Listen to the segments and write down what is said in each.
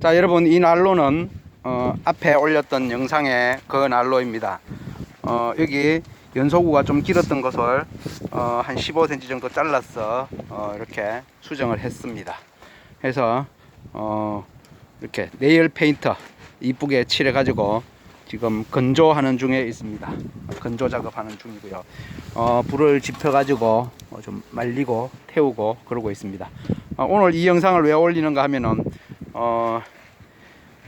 자 여러분 이 난로는 어, 앞에 올렸던 영상의 그 난로입니다. 어, 여기 연소구가 좀 길었던 것을 어, 한 15cm 정도 잘라서 어, 이렇게 수정을 했습니다. 해서 어, 이렇게 네일 페인터 이쁘게 칠해 가지고 지금 건조하는 중에 있습니다. 건조 작업하는 중이고요. 어, 불을 지펴 가지고 어, 좀 말리고 태우고 그러고 있습니다. 어, 오늘 이 영상을 왜 올리는가 하면은 어,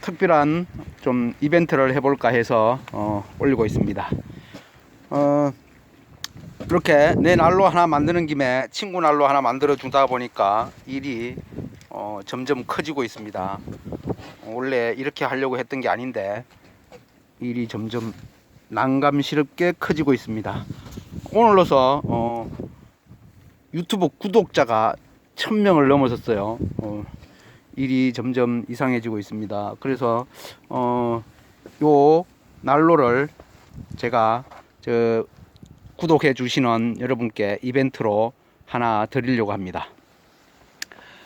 특별한 좀 이벤트를 해볼까 해서 어, 올리고 있습니다. 어, 이렇게 내 난로 하나 만드는 김에 친구 난로 하나 만들어 주다 보니까 일이 어, 점점 커지고 있습니다. 어, 원래 이렇게 하려고 했던 게 아닌데 일이 점점 난감스럽게 커지고 있습니다. 오늘로서 어, 유튜브 구독자가 천 명을 넘어섰어요. 어, 일이 점점 이상해지고 있습니다. 그래서 어, 요 난로를 제가 저 구독해 주시는 여러분께 이벤트로 하나 드리려고 합니다.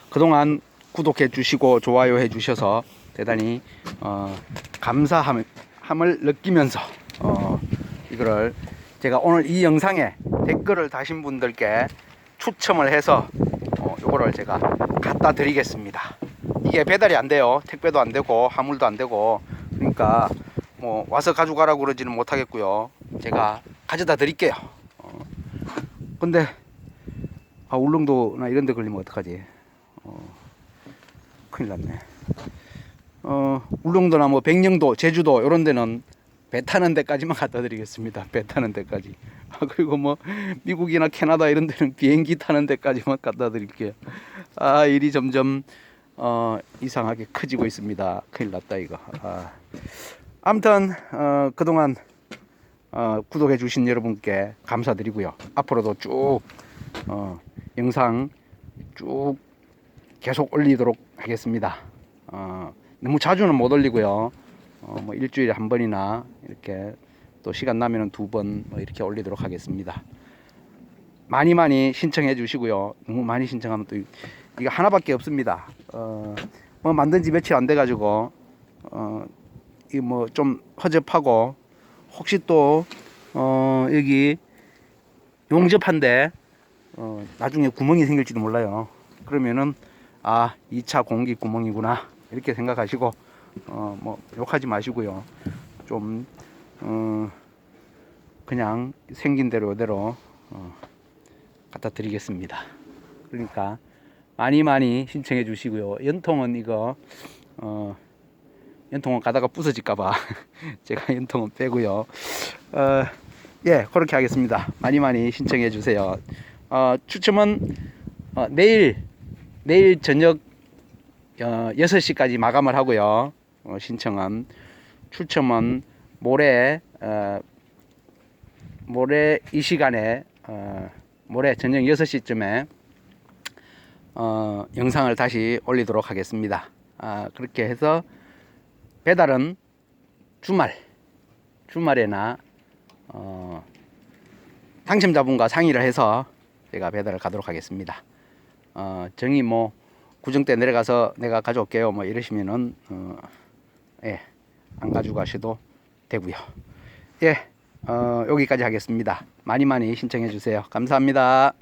그동안 구독해 주시고 좋아요 해 주셔서 대단히 어, 감사함을 느끼면서 어, 이거를 제가 오늘 이 영상에 댓글을 다신 분들께 추첨을 해서 어, 요거를 제가 갖다 드리겠습니다. 이게 배달이 안 돼요. 택배도 안 되고 화물도 안 되고 그러니까 뭐 와서 가져가라고 그러지는 못하겠고요. 제가 가져다 드릴게요. 어, 근데 아 울릉도나 이런 데 걸리면 어떡하지? 어, 큰일 났네. 어, 울릉도나 뭐 백령도, 제주도 이런 데는 배 타는 데까지만 갖다 드리겠습니다. 배 타는 데까지. 아, 그리고 뭐 미국이나 캐나다 이런 데는 비행기 타는 데까지만 갖다 드릴게요. 아, 일이 점점 어, 이상하게 커지고 있습니다. 큰일 났다 이거. 아. 아무튼 어, 그동안 어, 구독해 주신 여러분께 감사드리고요. 앞으로도 쭉 어, 영상 쭉 계속 올리도록 하겠습니다. 어, 너무 자주는 못 올리고요. 어, 뭐 일주일에 한 번이나 이렇게 또 시간 나면은 두번뭐 이렇게 올리도록 하겠습니다. 많이 많이 신청해 주시고요. 너무 많이 신청하면 또 이- 이거 하나밖에 없습니다. 어, 뭐 만든 지 며칠 안 돼 가지고 어, 이 뭐 좀 허접하고 혹시 또 어, 여기 용접한데 어, 나중에 구멍이 생길지도 몰라요. 그러면은 아 2차 공기 구멍이구나 이렇게 생각하시고 어, 뭐 욕하지 마시고요. 좀 어, 그냥 생긴 대로 이대로 어, 갖다 드리겠습니다. 그러니까 많이 많이 신청해 주시고요. 연통은 이거 어, 연통은 가다가 부서질까봐 제가 연통은 빼고요. 어, 예, 그렇게 하겠습니다. 많이 많이 신청해 주세요. 어, 추첨은 어, 내일 내일 저녁 어, 6시까지 마감을 하고요. 어, 신청은 추첨은 모레 어, 모레 이 시간에 어, 모레 저녁 6시쯤에 어, 영상을 다시 올리도록 하겠습니다. 아, 그렇게 해서 배달은 주말 주말에나 어, 당첨자분과 상의를 해서 제가 배달을 가도록 하겠습니다. 어, 정이 뭐 구정 때 내려가서 내가 가져올게요 뭐 이러시면은 어, 예, 안 가져가셔도 되고요. 예, 어, 여기까지 하겠습니다. 많이 많이 신청해 주세요. 감사합니다.